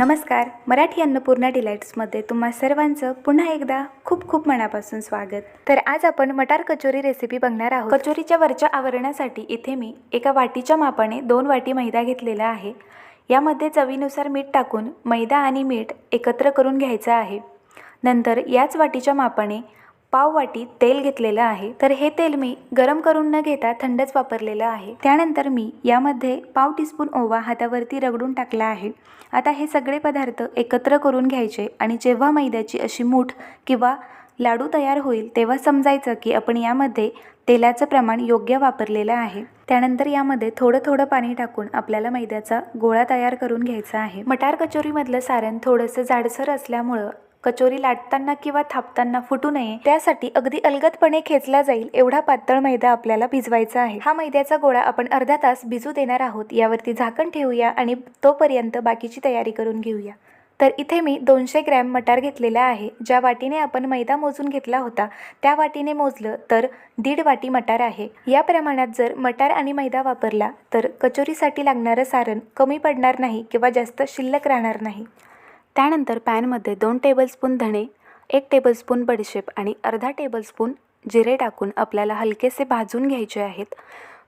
नमस्कार मराठी अन्नपूर्णा डिलाईट्समध्ये तुम्हा सर्वांचं पुन्हा एकदा खूप खूप मनापासून स्वागत. तर आज आपण मटार कचोरी रेसिपी बघणार आहोत. कचोरीच्या वरच्या आवरणासाठी इथे मी एका वाटीच्या मापाने दोन वाटी मैदा घेतलेला आहे. यामध्ये चवीनुसार मीठ टाकून मैदा आणि मीठ एकत्र करून घ्यायचं आहे. नंतर याच वाटीच्या मापाने पाववाटी तेल घेतलेलं आहे. तर हे तेल मी गरम करून न घेता थंडच वापरलेलं आहे. त्यानंतर मी यामध्ये पाव टीस्पून ओवा हातावरती रगडून टाकला आहे. आता हे सगळे पदार्थ एकत्र करून घ्यायचे आणि जेव्हा मैद्याची अशी मूठ किंवा लाडू तयार होईल तेव्हा समजायचं की आपण यामध्ये तेलाचं प्रमाण योग्य वापरलेलं आहे. त्यानंतर यामध्ये थोडं थोडं पाणी टाकून आपल्याला मैद्याचा गोळा तयार करून घ्यायचा आहे. मटार कचोरीमधलं सारण थोडंसं जाडसर असल्यामुळं कचोरी लाटताना किंवा थापताना फुटू नये त्यासाठी अगदी अलगदपणे खेचला जाईल एवढा पातळ मैदा आपल्याला भिजवायचा आहे. हा मैद्याचा गोळा आपण अर्धा तास भिजू देणार आहोत यावरती झाकण ठेवूया आणि तोपर्यंत बाकीची तयारी करून घेऊया. तर इथे मी दोनशे ग्रॅम मटार घेतलेला आहे ज्या वाटीने आपण मैदा मोजून घेतला होता. त्या वाटीने मोजलं तर दीड वाटी मटार आहे. या प्रमाणात जर मटार आणि मैदा वापरला तर कचोरीसाठी लागणारं सारण कमी पडणार नाही किंवा जास्त शिल्लक राहणार नाही. त्यानंतर पॅनमध्ये दोन टेबलस्पून धणे एक टेबलस्पून बडीशेप आणि अर्धा टेबलस्पून जिरे टाकून आपल्याला हलकेसे भाजून घ्यायचे आहेत.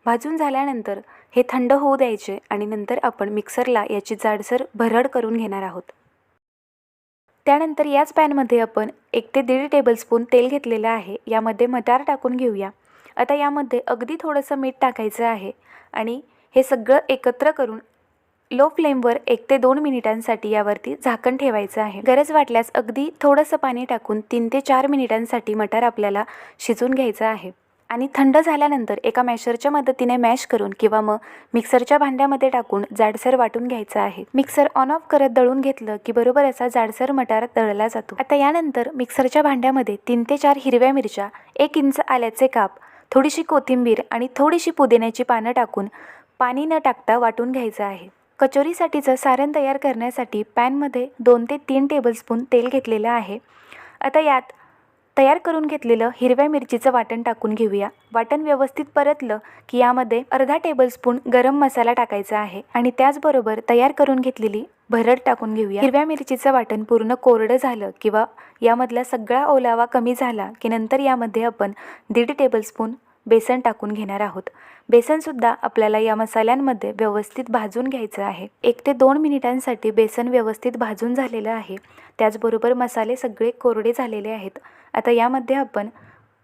भाजून झाल्यानंतर हे थंड होऊ द्यायचे आणि नंतर आपण मिक्सरला याची जाडसर भरड करून घेणार आहोत. त्यानंतर याच पॅनमध्ये आपण एक ते दीड टेबलस्पून तेल घेतलेलं आहे. यामध्ये मटार टाकून घेऊया. आता यामध्ये अगदी थोडंसं मीठ टाकायचं आहे आणि हे सगळं एकत्र करून लो फ्लेमवर एक ते दोन मिनिटांसाठी यावरती झाकण ठेवायचं आहे. गरज वाटल्यास अगदी थोडंसं पाणी टाकून तीन ते चार मिनिटांसाठी मटार आपल्याला शिजून घ्यायचं आहे. आणि थंड झाल्यानंतर एका मॅशरच्या मदतीने मॅश करून किंवा मग मिक्सरच्या भांड्यामध्ये टाकून जाडसर वाटून घ्यायचं आहे. मिक्सर ऑन ऑफ करत दळून घेतलं की बरोबर असा जाडसर मटार दळला जातो. आता यानंतर मिक्सरच्या भांड्यामध्ये तीन ते चार हिरव्या मिरच्या एक इंच आल्याचे काप थोडीशी कोथिंबीर आणि थोडीशी पुदिन्याची पानं टाकून पाणी न टाकता वाटून घ्यायचं आहे. कचोरीसाठीचं सारण तयार करण्यासाठी पॅनमध्ये दोन ते तीन टेबलस्पून तेल घेतलेलं आहे. आता यात तयार करून घेतलेलं हिरव्या मिरचीचं वाटण टाकून घेऊया. वाटण व्यवस्थित परतलं की यामध्ये अर्धा टेबलस्पून गरम मसाला टाकायचा आहे आणि त्याचबरोबर तयार करून घेतलेली भरड टाकून घेऊया. हिरव्या मिरचीचं वाटण पूर्ण कोरडं झालं किंवा यामधला सगळा ओलावा कमी झाला की नंतर यामध्ये आपण दीड टेबलस्पून बेसन टाकून घेणार आहोत. बेसनसुद्धा आपल्याला या मसाल्यांमध्ये व्यवस्थित भाजून घ्यायचं आहे. एक ते दोन मिनिटांसाठी बेसन व्यवस्थित भाजून झालेलं आहे. त्याचबरोबर मसाले सगळे कोरडे झालेले आहेत. आता यामध्ये आपण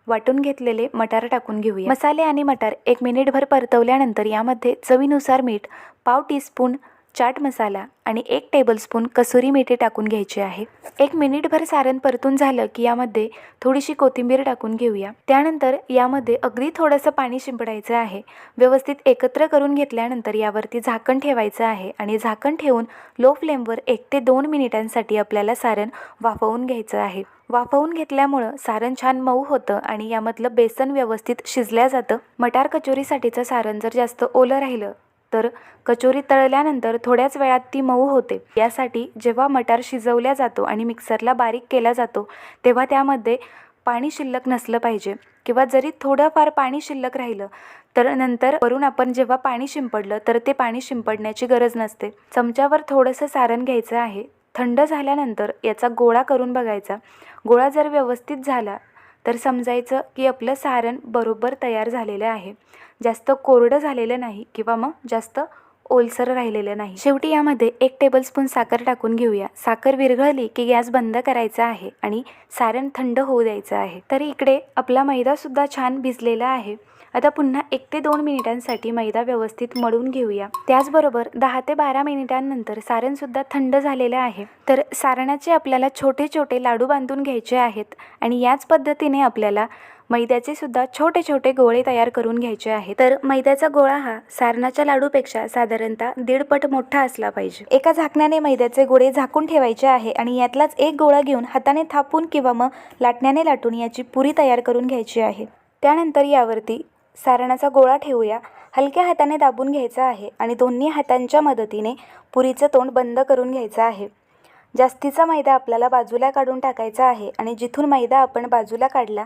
वाटून घेतलेले मटार टाकून घेऊया. मसाले आणि मटार एक मिनिटभर परतवल्यानंतर यामध्ये चवीनुसार मीठ पाव टीस्पून चाट मसाला आणि एक टेबलस्पून कसुरी मेथी टाकून घ्यायची आहे. एक मिनिटभर सारण परतून झालं की यामध्ये थोडीशी कोथिंबीर टाकून घेऊया. त्यानंतर यामध्ये अगदी थोडंसं पाणी शिंपडायचं आहे. व्यवस्थित एकत्र करून घेतल्यानंतर यावरती झाकण ठेवायचं आहे आणि झाकण ठेवून लो फ्लेमवर एक ते दोन मिनिटांसाठी आपल्याला सारण वाफवून घ्यायचं आहे. वाफवून घेतल्यामुळं सारण छान मऊ होतं आणि यामधलं बेसन व्यवस्थित शिजल्या जातं. मटार कचोरीसाठीचं सारण जर जास्त ओलं राहिलं तर कचोरी तळल्यानंतर थोड्याच वेळात ती मऊ होते. यासाठी जेव्हा मटार शिजवल्या जातो आणि मिक्सरला बारीक केला जातो तेव्हा त्यामध्ये पाणी शिल्लक नसलं पाहिजे. किंवा जरी थोडंफार पाणी शिल्लक राहिलं तर नंतर वरून आपण जेव्हा पाणी शिंपडलं तर ते पाणी शिंपडण्याची गरज नसते. चमच्यावर थोडंसं सारण घ्यायचं आहे. थंड झाल्यानंतर याचा गोळा करून बघायचा. गोळा जर व्यवस्थित झाला तर समजायचं की आपलं सारण बरोबर तयार झालेलं आहे. जास्त कोरडं झालेलं नाही किंवा मग जास्त ओलसर राहिलेलं नाही. शेवटी यामध्ये एक टेबलस्पून साखर टाकून घेऊया. साखर विरघळली की गॅस बंद करायचा आहे आणि सारण थंड होऊ द्यायचं आहे. तर इकडे आपला मैदासुद्धा छान भिजलेला आहे. आता पुन्हा एक ते दोन मिनिटांसाठी मैदा व्यवस्थित मळून घेऊया. त्याचबरोबर दहा ते बारा मिनिटांनंतर सारणसुद्धा थंड झालेलं आहे. तर सारणाचे आपल्याला छोटे छोटे लाडू बांधून घ्यायचे आहेत आणि याच पद्धतीने आपल्याला मैद्याचे सुद्धा छोटे छोटे गोळे तयार करून घ्यायचे आहेत. तर मैद्याचा गोळा हा सारणाच्या लाडूपेक्षा साधारणतः दीडपट मोठा असला पाहिजे. एका झाकण्याने मैद्याचे गोळे झाकून ठेवायचे आहे आणि यातलाच एक गोळा घेऊन हाताने थापून किंवा मग लाटण्याने लाटून याची पुरी तयार करून घ्यायची आहे. त्यानंतर यावरती सारणाचा गोळा ठेवूया. हलक्या हाताने दाबून घ्यायचा आहे आणि दोन्ही हातांच्या मदतीने पुरीचं तोंड बंद करून घ्यायचं आहे. जास्तीचा मैदा आपल्याला बाजूला काढून टाकायचा आहे आणि जिथून मैदा आपण बाजूला काढला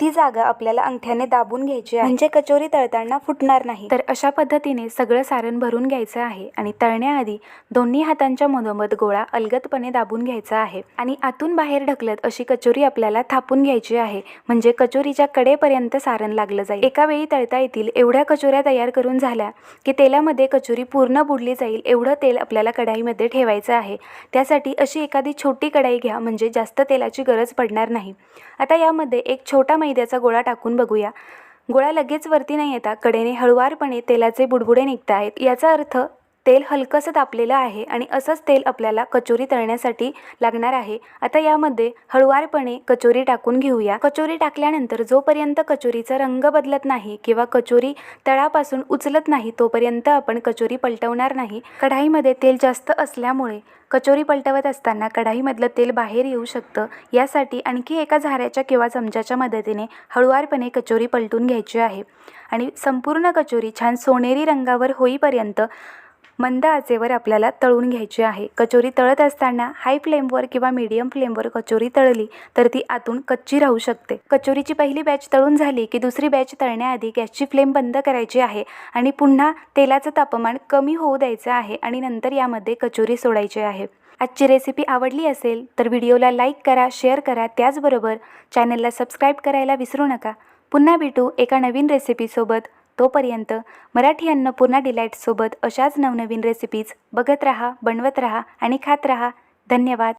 ती जागा आपल्याला अंगठ्याने दाबून घ्यायची आहे. म्हणजे कचोरी तळताना फुटणार नाही. तर अशा पद्धतीने सगळं सारण भरून घ्यायचं आहे आणि तळण्याआधी दोन्ही हातांच्या मधोमध गोळा अलगदपणे दाबून घ्यायचा आहे. आणि आतून बाहेर ढकलत अशी कचोरी आपल्याला थापून घ्यायची आहे. म्हणजे कचोरीच्या कडेपर्यंत सारण लागलं जाईल. एका वेळी तळता येतील एवढ्या कचोऱ्या तयार करून झाल्या की तेलामध्ये कचोरी पूर्ण बुडली जाईल. एवढं तेल आपल्याला कढाईमध्ये ठेवायचं आहे. त्यासाठी अशी एखादी छोटी कढाई घ्या. म्हणजे जास्त तेलाची गरज पडणार नाही. आता यामध्ये एक छोटा मैद्याचा गोळा टाकून बघूया. गोळा लगेच वरती नाही येता कडेने हळुवारपणे तेलाचे बुडबुडे निघत आहेत याचा अर्थ तेल हलकंसं तापलेलं आहे आणि असंच तेल आपल्याला कचोरी तळण्यासाठी लागणार आहे. आता यामध्ये हळुवारपणे कचोरी टाकून घेऊया. कचोरी टाकल्यानंतर जोपर्यंत कचोरीचा रंग बदलत नाही किंवा कचोरी तळापासून उचलत नाही तोपर्यंत आपण कचोरी पलटवणार नाही. कढाईमध्ये तेल जास्त असल्यामुळे कचोरी पलटवत असताना कढाईमधलं तेल बाहेर येऊ शकतं. यासाठी आणखी एका झाऱ्याच्या किंवा चमच्याच्या मदतीने हळुवारपणे कचोरी पलटून घ्यायची आहे. आणि संपूर्ण कचोरी छान सोनेरी रंगावर होईपर्यंत मंद आचेवर आपल्याला तळून घ्यायची आहे. कचोरी तळत असताना हाय फ्लेमवर किंवा मीडियम फ्लेमवर कचोरी तळली तर ती आतून कच्ची राहू शकते. कचोरीची पहिली बॅच तळून झाली की दुसरी बॅच तळण्याआधी गॅसची फ्लेम बंद करायची आहे आणि पुन्हा तेलाचं तापमान कमी होऊ द्यायचं आहे आणि नंतर यामध्ये कचोरी सोडायची आहे. आजची रेसिपी आवडली असेल तर व्हिडिओला लाईक करा शेअर करा. त्याचबरोबर चॅनलला सबस्क्राईब करायला विसरू नका. पुन्हा भेटू एका नवीन रेसिपीसोबत तोपर्यंत मराठी अन्नपूर्णा डिलाईटसोबत अशाच नवनवीन रेसिपीज बघत राहा बनवत राहा आणि खात राहा. धन्यवाद.